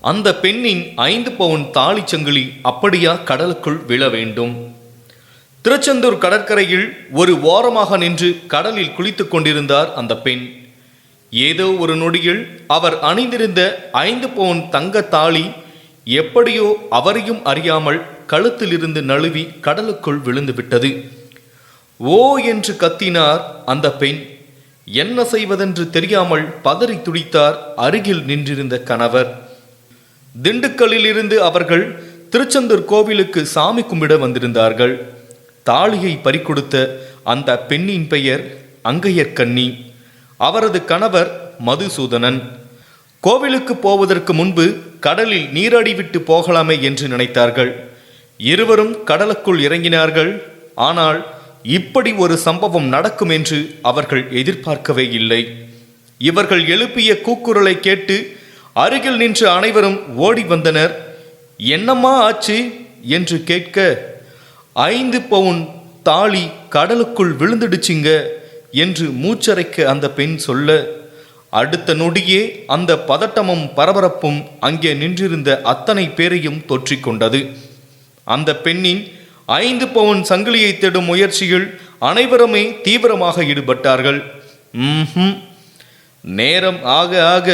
அந்த பெண்ணின் ஐந்து பவுன் தாலிச் சங்கிலி அப்படியா கடலுக்குள் விழ வேண்டும். திருச்செந்தூர் கடற்கரையில் ஒரு ஓரமாக நின்று கடலில் குளித்துக் கொண்டிருந்தார் அந்த பெண். ஏதோ ஒரு நொடியில் அவர் அணிந்திருந்த ஐந்து பவுன் தங்க தாலி எப்படியோ அவரையும் அறியாமல் கழுத்திலிருந்து நழுவி கடலுக்குள் விழுந்து விட்டது. ஓ என்று கத்தினார் அந்த பெண். என்ன செய்வதென்று தெரியாமல் பதறி துடித்தார் அருகில் நின்றிருந்த கணவர். திண்டுக்கல்லிலிருந்து அவர்கள் திருச்செந்தூர் கோவிலுக்கு சாமி கும்பிட வந்திருந்தார்கள். தாலியை பறிக்கொடுத்த அந்த பெண்ணின் பெயர் அங்கையர்கண்ணி அவரது கணவர் மதுசூதனன். கோவிலுக்கு போவதற்கு முன்பு கடலில் நீராடி விட்டு போகலாமே என்று நினைத்தார்கள். இருவரும் கடலுக்குள் இறங்கினார்கள். ஆனால் இப்படி ஒரு சம்பவம் நடக்கும் என்று அவர்கள் எதிர்பார்க்கவே இல்லை. இவர்கள் எழுப்பிய கூக்குரலை கேட்டு அருகில் நின்று அனைவரும் ஓடி வந்தனர். என்னம்மா ஆச்சு? என்று கேட்க ஐந்து பவுன் தாலி கடலுக்குள் விழுந்துடுச்சிங்க என்று மூச்சரைக்க அந்த பெண் சொல்ல அடுத்த நொடியே அந்த பதட்டமும் பரபரப்பும் அங்கே நின்றிருந்த அத்தனை பேரையும் தொற்றிக்கொண்டது அந்த பெண்ணின் ஐந்து பவுன் சங்கிலியை தேடும் முயற்சியில் அனைவருமே தீவிரமாக ஈடுபட்டார்கள். நேரம் ஆக ஆக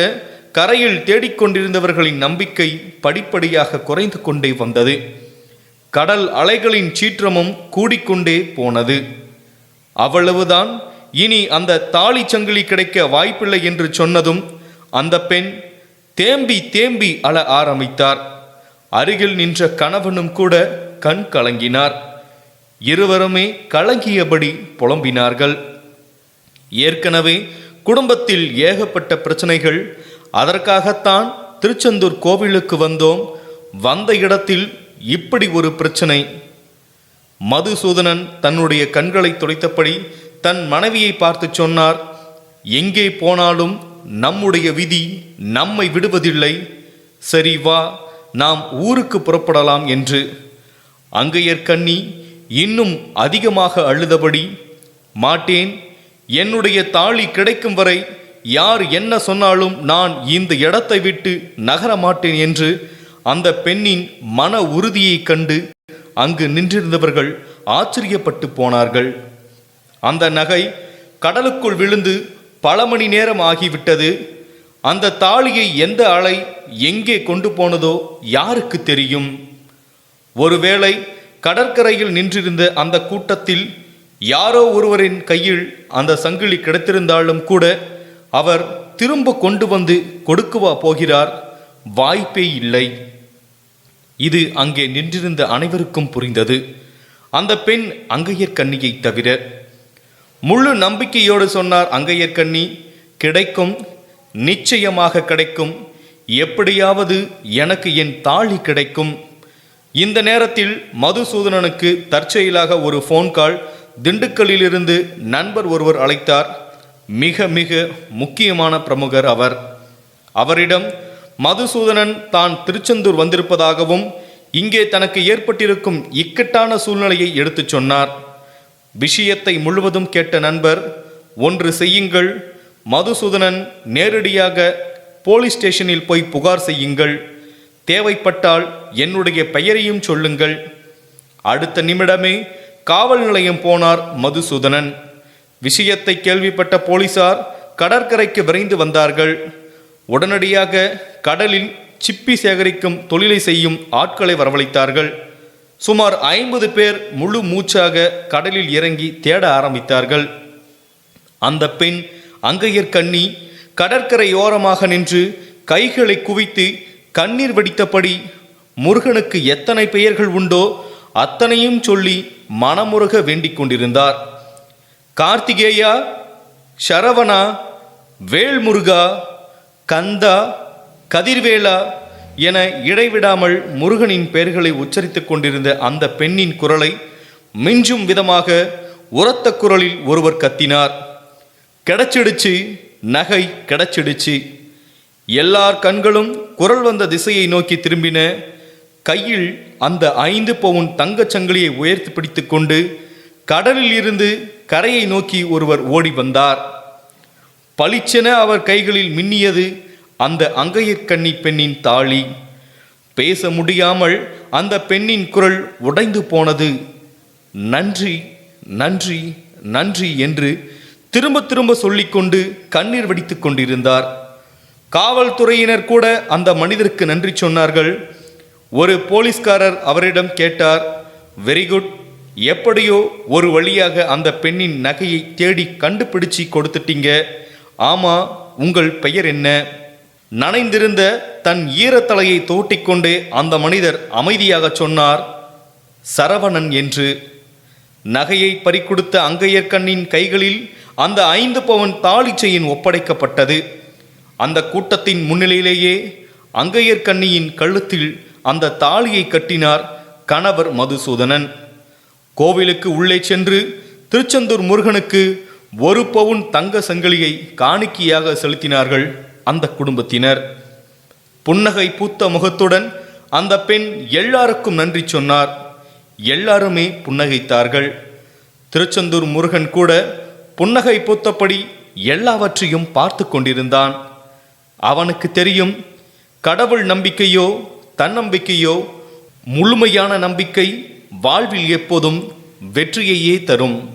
கரையில் தேடிக்கொண்டிருந்தவர்களின் நம்பிக்கை படிப்படியாக குறைந்து கொண்டே வந்தது. கடல் அலைகளின் சீற்றமும் கூடிக்கொண்டே போனது. அவ்வளவுதான். இனி அந்த தாலி சங்கிலி கிடைக்க வாய்ப்பில்லை என்று சொன்னதும் அந்த பெண் தேம்பி தேம்பி அழ ஆரம்பித்தார். அருகில் நின்ற கணவனும் கூட கண் கலங்கினார். இருவருமே கலங்கியபடி புலம்பினார்கள். ஏற்கனவே குடும்பத்தில் ஏகப்பட்ட பிரச்சனைகள் அதற்காகத்தான் திருச்செந்தூர் கோவிலுக்கு வந்தோம். வந்த இடத்தில் இப்படி ஒரு பிரச்சனை. மதுசூதனன் தன்னுடைய கண்களை துடைத்தபடி தன் மனைவியை பார்த்து சொன்னார் எங்கே போனாலும் நம்முடைய விதி நம்மை விடுவதில்லை. சரி வா நாம் ஊருக்கு புறப்படலாம் என்று. அங்கையர் கண்ணி இன்னும் அதிகமாக அழுதபடி மாட்டேன் என்னுடைய தாலி கிடைக்கும் வரை யார் என்ன சொன்னாலும் நான் இந்த இடத்தை விட்டு நகர மாட்டேன் என்று அந்த பெண்ணின் மன உறுதியைக் கண்டு அங்கு நின்றிருந்தவர்கள் ஆச்சரியப்பட்டு போனார்கள். அந்த நகை கடலுக்குள் விழுந்து பல மணி நேரம் ஆகிவிட்டது. அந்த தாலியை எந்த அலை எங்கே கொண்டு போனதோ யாருக்கு தெரியும். ஒருவேளை கடற்கரையில் நின்றிருந்த அந்த கூட்டத்தில் யாரோ ஒருவரின் கையில் அந்த சங்கிலி கிடைத்திருந்தாலும் கூட அவர் திரும்ப கொண்டு வந்து கொடுக்குவா போகிறார்? வாய்ப்பே இல்லை. இது அங்கே நின்றிருந்த அனைவருக்கும் புரிந்தது. அந்த பெண் அங்கையர் கண்ணியை தவிர முழு நம்பிக்கையோடு சொன்னார் அங்கையர் கண்ணி கிடைக்கும் நிச்சயமாக கிடைக்கும். எப்படியாவது எனக்கு என் தாலி கிடைக்கும். இந்த நேரத்தில் மதுசூதனனுக்கு தற்செயலாக ஒரு ஃபோன் கால் திண்டுக்கல்லிலிருந்து நண்பர் ஒருவர் அழைத்தார். மிக மிக முக்கியமான பிரமுகர் அவர். அவரிடம் மதுசூதனன் தான் திருச்செந்தூர் வந்திருப்பதாகவும் இங்கே தனக்கு ஏற்பட்டிருக்கும் இக்கட்டான சூழ்நிலையை எடுத்துச் சொன்னார். விஷயத்தை முழுவதும் கேட்ட நண்பர் ஒன்று செய்யுங்கள் மதுசூதனன் நேரடியாக போலீஸ் ஸ்டேஷனில் போய் புகார் செய்யுங்கள் தேவைப்பட்டால் என்னுடைய பெயரையும் சொல்லுங்கள். அடுத்த நிமிடமே காவல் நிலையம் போனார் மதுசூதனன். விஷயத்தை கேள்விப்பட்ட போலீசார் கடற்கரைக்கு விரைந்து வந்தார்கள். உடனடியாக கடலில் சிப்பி சேகரிக்கும் தொழிலை செய்யும் ஆட்களை வரவழைத்தார்கள். சுமார் ஐம்பது பேர் முழு மூச்சாக கடலில் இறங்கி தேட ஆரம்பித்தார்கள். அந்த பெண் அங்கையர் கண்ணி கடற்கரையோரமாக நின்று கைகளை குவித்து கண்ணீர் வடித்தபடி முருகனுக்கு எத்தனை பெயர்கள் உண்டோ அத்தனையும் சொல்லி மனமுருக வேண்டிக் கொண்டிருந்தார். கார்த்திகேயா சரவணா வேல்முருகா கந்தா கதிர்வேலா என இடைவிடாமல் முருகனின் பெயர்களை உச்சரித்துக் கொண்டிருந்த அந்த பெண்ணின் குரலை மிஞ்சும் விதமாக உரத்த குரலில் ஒருவர் கத்தினார். கிடைச்சிடுச்சு நகை கிடைச்சிடுச்சு. எல்லார் கண்களும் குரல் வந்த திசையை நோக்கி திரும்பின. கையில் அந்த ஐந்து பவுன் தங்கச் சங்கிலியை உயர்த்தி பிடித்துக்கொண்டு கடலில் இருந்து கரையை நோக்கி ஒருவர் ஓடி வந்தார். பளிச்சென அவர் கைகளில் மின்னியது அந்த அங்கையர்கண்ணி பெண்ணின் தாளி. பேச முடியாமல் அந்த பெண்ணின் குரல் உடைந்து போனது. நன்றி நன்றி நன்றி என்று திரும்ப திரும்ப சொல்லிக்கொண்டு கண்ணீர் வடித்து கொண்டிருந்தார். காவல்துறையினர் கூட அந்த மனிதருக்கு நன்றி சொன்னார்கள். ஒரு போலீஸ்காரர் அவரிடம் கேட்டார் வெரி குட். எப்படியோ ஒரு வழியாக அந்த பெண்ணின் நகையை தேடி கண்டுபிடிச்சு கொடுத்துட்டீங்க. ஆமா உங்கள் பெயர் என்ன? நனைந்திருந்த தன் ஈரத்தலையை தோட்டிக்கொண்டு அந்த மனிதர் அமைதியாக சொன்னார் சரவணன் என்று. நகையை பறிக்கொடுத்த அங்கையர்கண்ணின் கைகளில் அந்த ஐந்து பவன் தாளிச்சையின் செயின் ஒப்படைக்கப்பட்டது. அந்த கூட்டத்தின் முன்னிலையிலேயே அங்கையர்கண்ணியின் கழுத்தில் அந்த தாலியை கட்டினார் கணவர் மதுசூதனன். கோவிலுக்கு உள்ளே சென்று திருச்செந்தூர் முருகனுக்கு ஒரு பவுன் தங்க சங்கிலியை காணிக்கையாக செலுத்தினார்கள் அந்த குடும்பத்தினர். புன்னகை பூத்த முகத்துடன் அந்த பெண் எல்லாருக்கும் நன்றி சொன்னார். எல்லாருமே புன்னகைத்தார்கள். திருச்செந்தூர் முருகன் கூட புன்னகை பூத்தபடி எல்லாவற்றையும் பார்த்து கொண்டிருந்தான். அவனுக்கு தெரியும் கடவுள் நம்பிக்கையோ தன்னம்பிக்கையோ முழுமையான நம்பிக்கை வாழ்வில் எப்போதும் வெற்றியையே தரும்.